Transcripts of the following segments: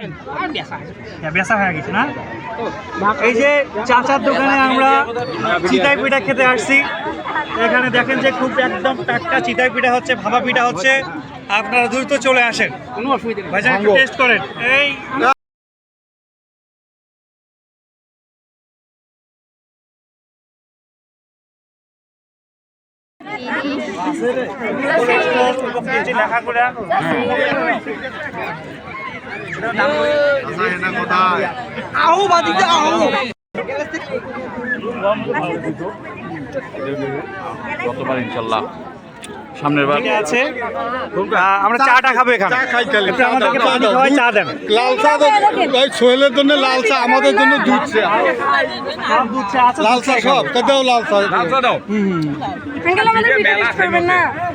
হ্যাঁ, হয়ে গেছে না এই যে চাচার দোকানে আমরা চিতাই পিঠা খেতে আসছি এখানে দেখেন যে খুব একদম টাটকা চিতাই পিঠা হচ্ছে ভাপা পিঠা হচ্ছে আপনারা দ্রুত চলে আসেন কোনো অসুবিধা নেই টেস্ট করেন এই লেখাগুলা আও বাদিতে আও গতবার ইনশাল্লাহ। সামনের বার। আছে। আমরা চাটা খাব এখানে। খাই তাহলে, একটু চা আমাদেরকে চা পানি দাও। খাওয়াই চা দেন। লাল চা তো সোহেলের জন্য লাল চা আমাদের জন্য দুধ চা। লাল চা সব। দাও লাল চা। দাও। আমাদের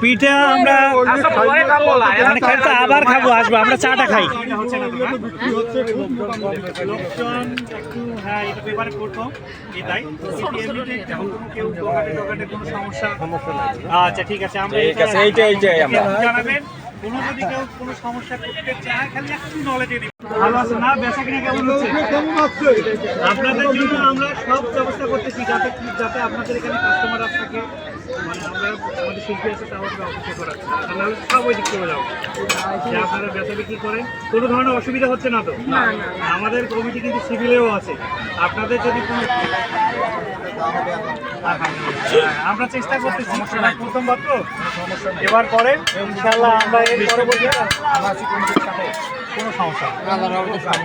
পিঠা আমরা মানে খাই তো আবার খাব আসব আমরা চাটা খাই। হ্যাঁ আচ্ছা ঠিক আছে আমরা কোনো যদি কেউ কোনো সমস্যা করতে চায় খালি একটু নলেজে দিবেন ভালো আছে না? বেচা কিনা কেমন হচ্ছে? আপনাদের জন্য আমরা সব ব্যবস্থা করতেছি যাতে যাতে আপনাদের এখানে থাকে। মানে আমরা আমাদের শিল্পী আছে তাও আমরা অপেক্ষা করাচ্ছি। তা সব ওই দিক চলে যাব। যে আপনারা বেচা বিক্রি করেন কোনো ধরনের অসুবিধা হচ্ছে না তো? আমাদের কমিটি কিন্তু সিভিলেও আছে। আপনাদের যদি কোনো হ্যাঁ, আমরা চেষ্টা করতেছি। প্রথমবার তো এবার পরে ইনশাল্লাহ আমরা কোনো সমস্যা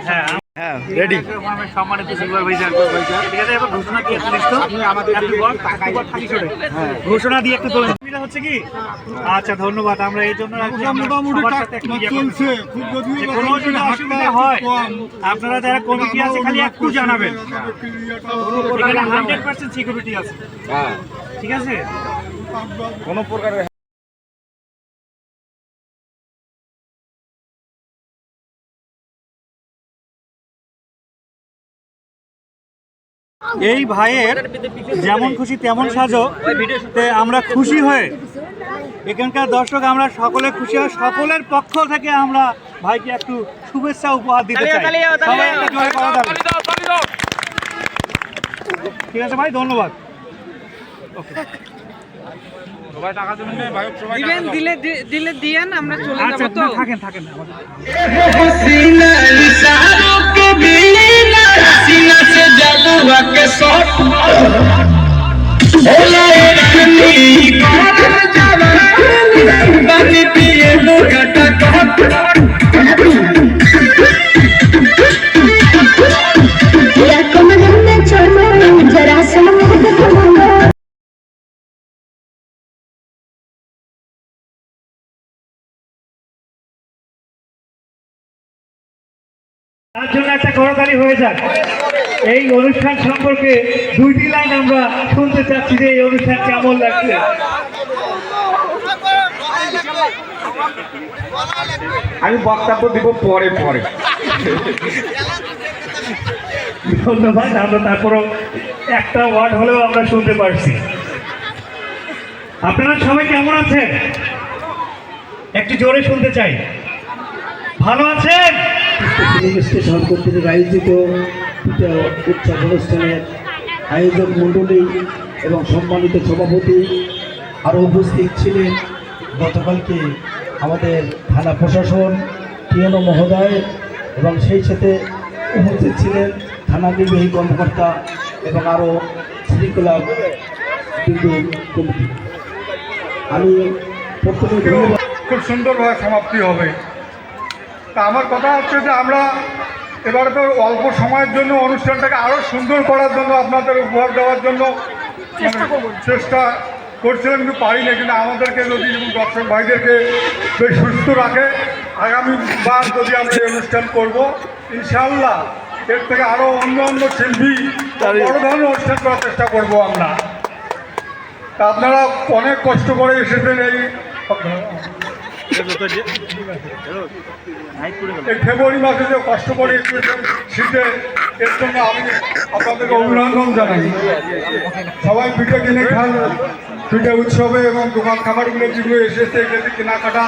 হ্যাঁ হ্যাঁ রেডি সম্মানিত সুপারভাইজার ঠিক আছে এবার ঘোষণা দিয়ে একটু। ঘোষণা দিয়ে তোলেন। হচ্ছে কি? আচ্ছা ধন্যবাদ। আমরা এই জন্য ইয়ে কোনো যদি অসুবিধা হয় আপনারা যারা কমিটি আছে খালি একটু জানাবেন। এখানে হান্ড্রেড পার্সেন্ট সিকিউরিটি আছে। হ্যাঁ। ঠিক আছে? কোনো প্রকার এই ভাইয়ের যেমন খুশি তেমন সাজো তে আমরা খুশি হয়ে এখানকার দর্শক আমরা সকলে খুশি হয় সকলের পক্ষ থেকে আমরা ভাইকে একটু শুভেচ্ছা উপহার দিতে চাই। ঠিক আছে ভাই ধন্যবাদ। সবাই টাকা দেবেন না ভাই সবাই দিবেন দিলে দি- দিলে দিয়েন আমরা চলে আচ্ছা যাব তো। থাকেন থাকেন। তার জন্য একটা করতালি হয়ে যাক। এই অনুষ্ঠান সম্পর্কে দুইটি লাইন আমরা শুনতে চাচ্ছি যে এই অনুষ্ঠান কেমন লাগছে? আমি বক্তব্য দিব পরে পরে। ধন্যবাদ আমরা তারপরও একটা ওয়ার্ড হলেও আমরা শুনতে পারছি। আপনারা সবাই কেমন আছেন? একটু জোরে শুনতে চাই। ভালো আছেন? ফিল্ম স্টেশন কর্তৃক আয়োজিত উৎসব অনুষ্ঠানের আয়োজক মণ্ডলী এবং সম্মানিত সভাপতি আরও উপস্থিত ছিলেন। গতকালকে আমাদের থানা প্রশাসন পিয়নো মহোদয় এবং সেই সাথে উপস্থিত ছিলেন থানা নির্বাহী কর্মকর্তা এবং আরও শৃঙ্খলা বিন্দু কমিটি। আমি প্রথমে খুব সুন্দরভাবে সমাপ্তি হবে। তা আমার কথা হচ্ছে যে আমরা এবারে তো অল্প সময়ের জন্য অনুষ্ঠানটাকে আরও সুন্দর করার জন্য আপনাদের উপহার দেওয়ার জন্য চেষ্টা করছিলাম কিন্তু পারি না কিন্তু আমাদেরকে যদি এবং দর্শক ভাইদেরকে বেশ সুস্থ রাখে। আগামীবার যদি আমরা এই অনুষ্ঠান করব ইনশাআল্লাহ এর থেকে আরও অন্য অন্য শিল্পী বড় ধরনের অনুষ্ঠান করার চেষ্টা করব আমরা। তা আপনারা অনেক কষ্ট করে এসেছেন এই ফেব্রুয়ারি মাসে যে কষ্ট করে শীতে এর জন্য আমি আপনাদেরকে অভিনন্দন জানাই। সবাই পিঠে কিনে খান পিঠে উৎসবে এবং দোকান খাবারগুলো যেগুলো এসেছে কেনাকাটা